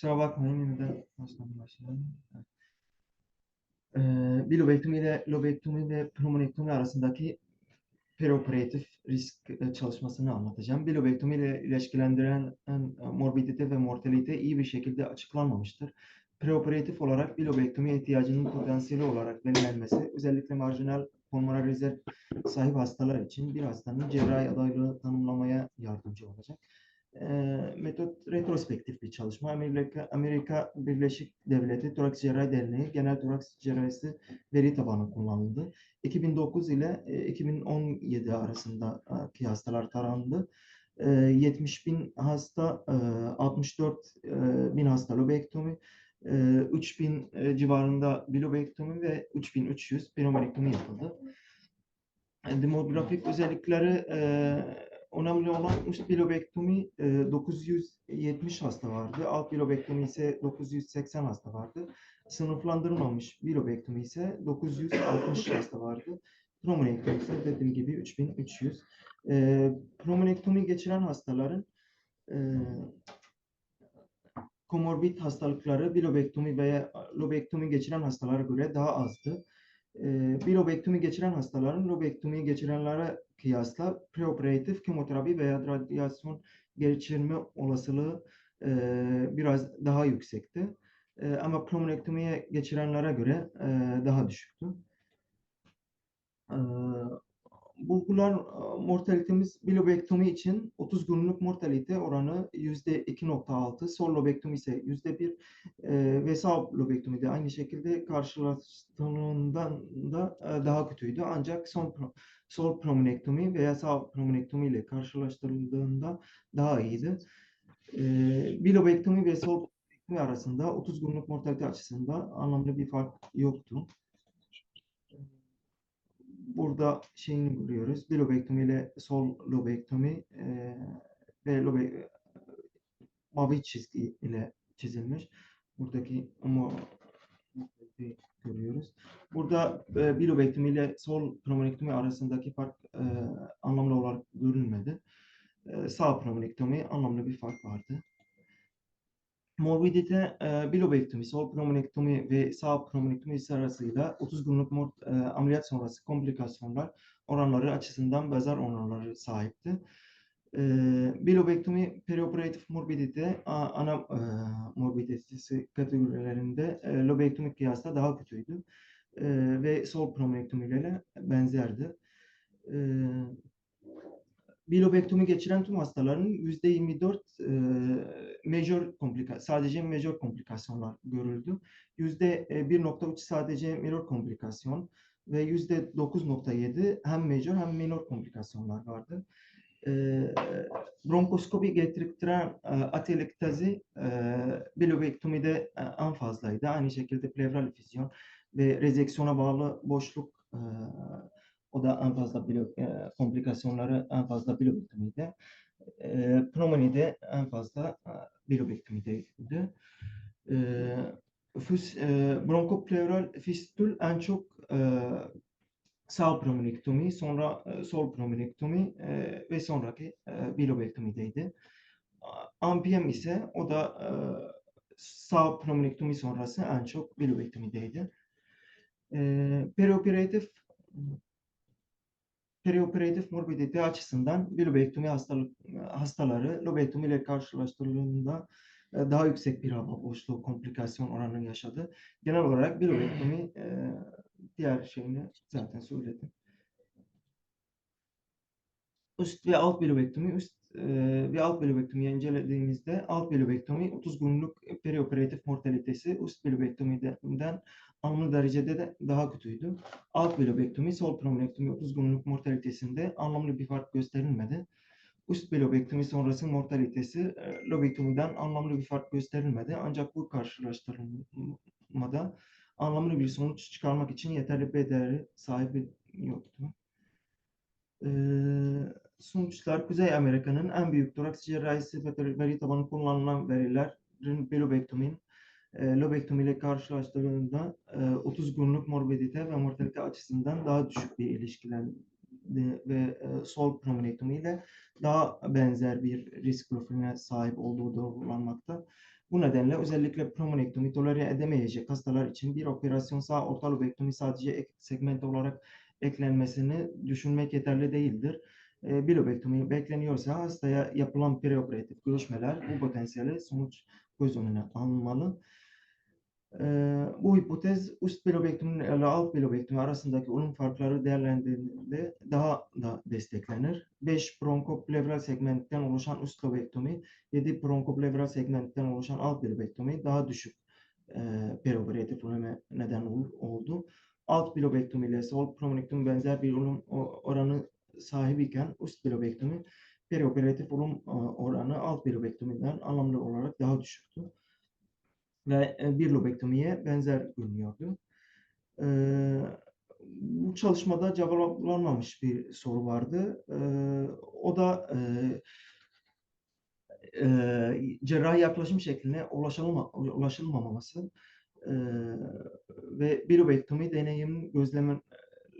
Kusura bakmayın yeniden baştan başlayalım. Ee, bir lobektomi ile lobektomi ve pneumonektomi arasındaki perioperatif risk e, çalışmasını anlatacağım. Bir lobektomi ile ilişkilendirilen e, morbidite ve mortalite iyi bir şekilde açıklanmamıştır. Preoperatif olarak bir lobektomi ihtiyacının potansiyeli olarak belirlenmesi, özellikle marjinal pulmoner rezerv sahip hastalar için bir hastanın cerrahi adaylığı tanımlamaya yardımcı olacak. E, metot retrospektif bir çalışma. Amerika, Amerika Birleşik Devletleri Toraks Cerrahi Derneği Genel Toraks Cerrahisi veri tabanı kullanıldı. 2009 ile e, 2017 arasındaki hastalar tarandı. E, 70 bin hasta, e, 64 e, bin hasta lobektomi, e, 3000 e, civarında bilobektomi ve 3300 pneumonektomi yapıldı. E, Demografik özellikleri e, önemli olan üst bilobektomi e, 970 hasta vardı. Alt bilobektomi ise 980 hasta vardı. Sınıflandırılmamış bilobektomi ise 960 hasta vardı. Pneumonektomi ise dediğim gibi 3300. E, pneumonektomi geçiren hastaların e, komorbid hastalıkları bilobektomi veya lobektomi geçiren hastalara göre daha azdı. E, bilobektomi geçiren hastaların lobektomi geçirenlere kıyasla preoperatif kemoterapi veya radyasyon geçirme olasılığı e, biraz daha yüksekti. E, ama pneumonektomiye geçirenlere göre e, daha düşüktü. E, bulgular mortalitemiz bilobektomi için 30 günlük mortalite oranı %2.6, sol lobektomi ise %1 e, ve sağ lobektomi de aynı şekilde karşılaştığından da e, daha kötüydü. Ancak son sol pneumonektomi veya sağ pneumonektomi ile karşılaştırıldığında daha iyiydi. E, bilobektomi ve sol arasında 30 günlük mortalite açısından anlamlı bir fark yoktu burada şeyini görüyoruz. Bir lobektomi ile sol lobektomi e, ve lobe, mavi çizgi ile çizilmiş. Buradaki ama görüyoruz. Burada e, bir lobektomi ile sol pneumonektomi arasındaki fark e, anlamlı olarak görülmedi. E, sağ pneumonektomi anlamlı bir fark vardı. Morbidite e, bilobektomi, sol pneumonektomi ve sağ pneumonektomi sırasıyla 30 günlük mor, e, ameliyat sonrası komplikasyonlar oranları açısından benzer oranları sahipti. E, bilobektomi perioperatif morbidite ana e, morbiditesi kategorilerinde e, lobektomi kıyasla daha kötüydü e, ve sol pneumonektomilerle benzerdi. E, bilobektomi geçiren tüm hastaların %24 e, major komplika sadece major komplikasyonlar görüldü. %1.3 sadece minor komplikasyon ve %9.7 hem major hem minor komplikasyonlar vardı. E, bronkoskopi gerektiren e, atelektazi e, bilobektomide e, en fazlaydı. Aynı şekilde plevral füzyon ve rezeksiyona bağlı boşluk e, o da en fazla bilo, e, komplikasyonları en fazla bilobektomide. E, pneumonide en fazla e, bilobektomideydi. E, füs, e, bronkopleural fistül en çok e, sağ pneumonektomi, sonra e, sol pneumonektomi e, ve sonraki e, bilobektomideydi. AMPM ise o da e, sağ pneumonektomi sonrası en çok bilobektomideydi. E, perioperatif perioperatif morbidite açısından bilobektomi hastalık, hastaları lobektomi ile karşılaştırıldığında e, daha yüksek bir hava boşluğu komplikasyon oranı yaşadı. Genel olarak bilobektomi e, diğer şeyini zaten söyledim. Üst ve alt bilobektomi, üst e, ve alt bilobektomiyi incelediğimizde alt bilobektomi 30 günlük perioperatif mortalitesi üst bilobektomiden anlamlı derecede de daha kötüydü. Alt bilobektomi, sol pneumonektomi 30 günlük mortalitesinde anlamlı bir fark gösterilmedi. Üst bilobektomi sonrası mortalitesi e, lobektomiden anlamlı bir fark gösterilmedi. Ancak bu karşılaştırılmada anlamlı bir sonuç çıkarmak için yeterli B değeri sahibi yoktu. Ee, sonuçlar Kuzey Amerika'nın en büyük toraks cerrahisi ve veri tabanı kullanılan verilerin bilobektomin e, lobektomi ile karşılaştırıldığında e, 30 günlük morbidite ve mortalite açısından daha düşük bir ilişkilendi ve e, sol pneumonektomi ile daha benzer bir risk profiline sahip olduğu doğrulanmakta. Bu nedenle özellikle promonektomi tolere edemeyecek hastalar için bir operasyon sağ orta lobektomi sadece ek segment olarak eklenmesini düşünmek yeterli değildir. E, bilobektomi bekleniyorsa hastaya yapılan preoperatif görüşmeler bu potansiyeli sonuç göz önüne alınmalı. Bu hipotez üst bilobektomi ile alt bilobektomi arasındaki ölüm farkları değerlendirildiğinde daha da desteklenir. 5 bronkoplevral segmentten oluşan üst lobektomi, 7 bronkoplevral segmentten oluşan alt bilobektomi daha düşük e, perioperatif ölüme neden olur, oldu. Alt bilobektomi ile sol promonektomi benzer bir ölüm o- oranı sahibi iken üst bilobektomi perioperatif e, oranı alt bilobektomiden anlamlı olarak daha düşüktü. Ve e, bir lobektomiye benzer görünüyordu. E, bu çalışmada cevaplanmamış bir soru vardı. E, o da cerrahi yaklaşım şekline ulaşılma, ulaşılmaması e, ve bilobektomi deneyim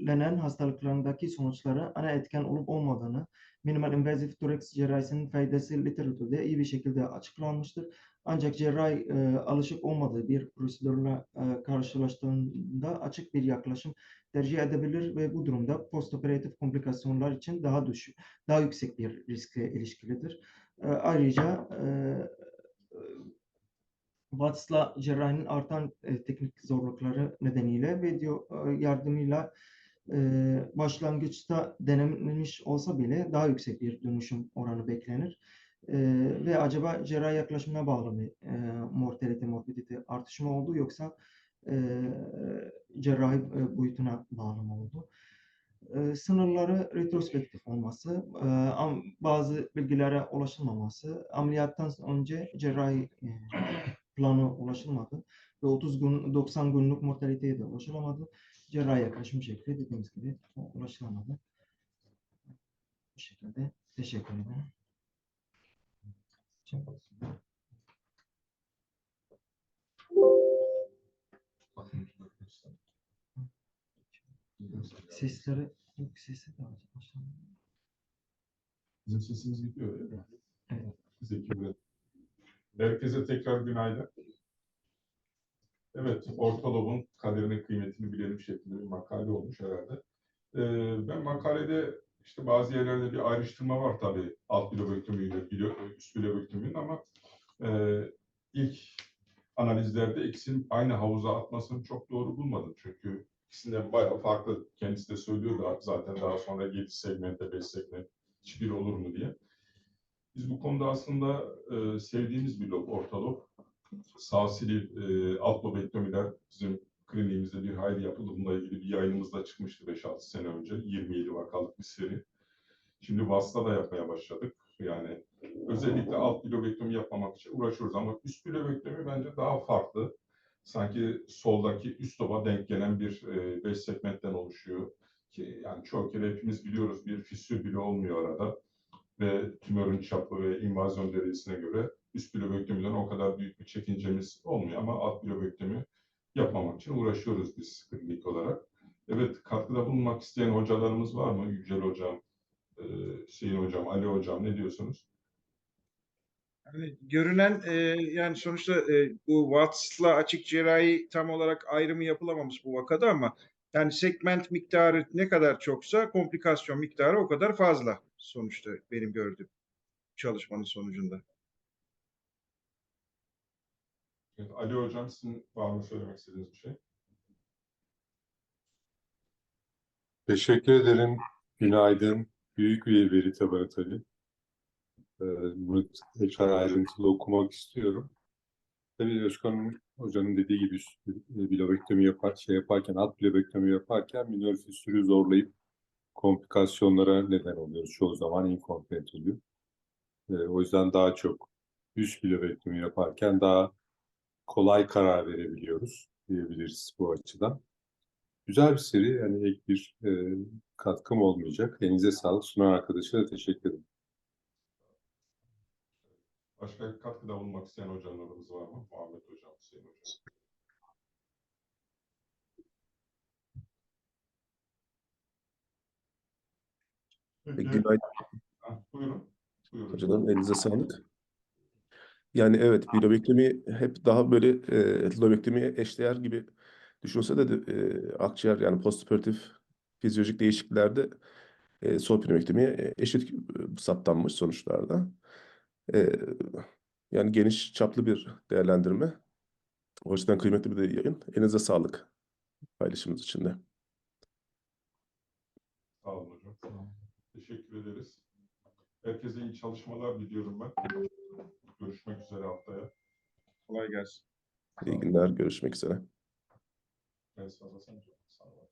gözlemlenen hastalıklarındaki sonuçlara ana etken olup olmadığını minimal invazif toraks cerrahisinin faydası literatürde iyi bir şekilde açıklanmıştır. Ancak cerrahi e, alışık olmadığı bir prosedürle e, karşılaştığında açık bir yaklaşım tercih edebilir ve bu durumda postoperatif komplikasyonlar için daha düşük, daha yüksek bir riskle ilişkilidir. E, ayrıca e, Watts'la cerrahinin artan e, teknik zorlukları nedeniyle video e, yardımıyla e, başlangıçta denemiş olsa bile daha yüksek bir dönüşüm oranı beklenir. E, ve acaba cerrahi yaklaşımına bağlı mı e, mortalite, morbidite artışı mı oldu yoksa e, cerrahi e, boyutuna bağlı mı oldu? E, sınırları retrospektif olması, bazı bilgilere ulaşılmaması, ameliyattan önce cerrahi e, planı ulaşılmadı ve 30 gün 90 günlük mortaliteye de ulaşılamadı. Cerrahi yaklaşım şekli dediğimiz gibi ulaşılamadı. Bu şekilde teşekkür ederim. Sesleri yok sesi de aşağı. Bizim sesimiz gidiyor değil mi? Evet. Zeki. Herkese tekrar günaydın. Evet, ortalobun kaderinin kıymetini bilelim şeklinde bir makale olmuş herhalde. Ee, ben makalede işte bazı yerlerde bir ayrıştırma var tabii alt bilobektomiyle bilo- üst bilobektominin ama e, ilk analizlerde ikisinin aynı havuza atmasını çok doğru bulmadım. Çünkü ikisinden bayağı farklı. Kendisi de söylüyor da zaten daha sonra 7 segmente 5 segment hiçbir olur mu diye. Biz bu konuda aslında e, sevdiğimiz bir lob, orta lob. Sağ silip e, alt lobektomiler bizim kliniğimizde bir hayli yapıldı. Bununla ilgili bir yayınımız da çıkmıştı 5-6 sene önce. 27 vakalık bir seri. Şimdi VAS'ta da yapmaya başladık. Yani özellikle alt bilobektomi yapmamak için uğraşıyoruz ama üst bilobektomi bence daha farklı. Sanki soldaki üst loba denk gelen bir 5 segmentten oluşuyor. Ki yani çoğu kere hepimiz biliyoruz bir fissür bile olmuyor arada ve tümörün çapı ve invazyon derecesine göre üst bilobektomiden o kadar büyük bir çekincemiz olmuyor ama alt bilobektomi yapmamak için uğraşıyoruz biz klinik olarak. Evet, katkıda bulunmak isteyen hocalarımız var mı? Yücel Hocam, e, Hüseyin Hocam, Ali Hocam ne diyorsunuz? Yani görünen e, yani sonuçta e, bu Watts'la açık cerrahi tam olarak ayrımı yapılamamış bu vakada ama yani segment miktarı ne kadar çoksa komplikasyon miktarı o kadar fazla sonuçta benim gördüğüm çalışmanın sonucunda. Evet, Ali Hocam sizin var mı söylemek istediğiniz bir şey? Teşekkür ederim. Günaydın. Büyük bir veri tabanı tabii. Ee, Bunu tekrar ayrıntılı okumak istiyorum. Tabii Özkan Hoca'nın dediği gibi üst bilobektomi yapar, şey yaparken, alt bilobektomi yaparken minör fistülü zorlayıp komplikasyonlara neden oluyoruz. Çoğu zaman inkomplete oluyor. Ee, o yüzden daha çok üst bilobektomi yaparken daha kolay karar verebiliyoruz diyebiliriz bu açıdan. Güzel bir seri. Yani ek bir e, katkım olmayacak. Elinize sağlık. Sunan arkadaşa da teşekkür ederim. Başka katkıda bulunmak isteyen hocalarımız var mı? Muhammed Hocam, Hüseyin Hocam. Peki, Günaydın buyurun. Buyurun. hocalarım, elinize sağlık. Yani evet bir lobektomi hep daha böyle e, lobektemiye eşdeğer gibi düşünülse de, de e, akciğer yani postoperatif fizyolojik değişikliklerde e, sol pnömektomiye e, eşit saptanmış sonuçlarda. E, yani geniş çaplı bir değerlendirme. O yüzden kıymetli bir de yayın. Elinize sağlık paylaşımınız için de. Sağ olun hocam. Teşekkür ederiz. Herkese iyi çalışmalar diliyorum ben. Görüşmek üzere haftaya. Kolay gelsin. İyi günler. Görüşmek üzere. Ben sana sen- Sağ olun.